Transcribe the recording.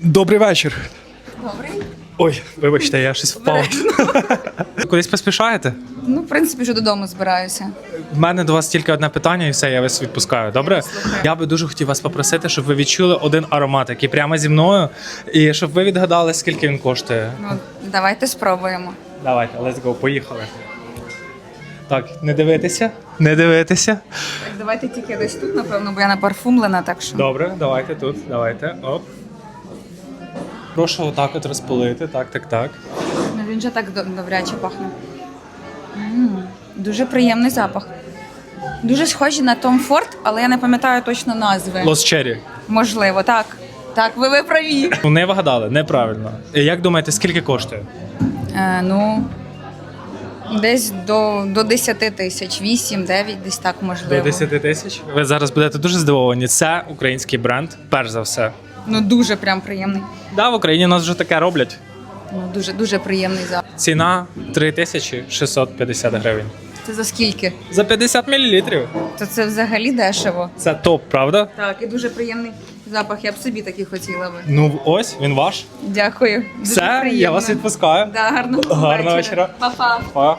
Добрий вечір. Добрий. Ой, вибачте, я щось впав. Кудись поспішаєте? Ну, в принципі, вже додому збираюся. В мене до вас тільки одне питання, і все, я вас відпускаю. Добре? Я би дуже хотів вас попросити, щоб ви відчули один аромат, який прямо зі мною, і щоб ви відгадали, скільки він коштує. Ну, давайте спробуємо. Давайте, let's go, поїхали. Так, не дивитися, не дивитися. Так, давайте тільки десь тут, напевно, бо я не парфумлена, так що. Добре, давайте тут, давайте. Оп. Прошу отак от розпилити. Так, так, так. Ну, він же так до- добряче пахне. М, Дуже приємний запах. Дуже схожий на Tom Ford, але я не пам'ятаю точно назви. Лос Черрі. Можливо, так. Так, ви, ви праві. Ну, не вгадали, неправильно. Як думаєте, скільки коштує? Е, ну, десь до, до 10 тисяч, 8, 9, десь так можливо. До 10 тисяч. Ви зараз будете дуже здивовані. Це український бренд, перш за все. Ну, дуже прям приємний. Да, в Україні нас вже таке роблять. Ну, дуже, дуже приємний запах. Ціна 3650 гривень. Це за скільки? За 50 мл. То це взагалі дешево. Це топ, правда? Так, і дуже приємний запах. Я б собі такий хотіла би. Ну ось, він ваш. Дякую. Дуже Все, я вас відпускаю. Да, гарного, Гарного вечора. Па-па. Па.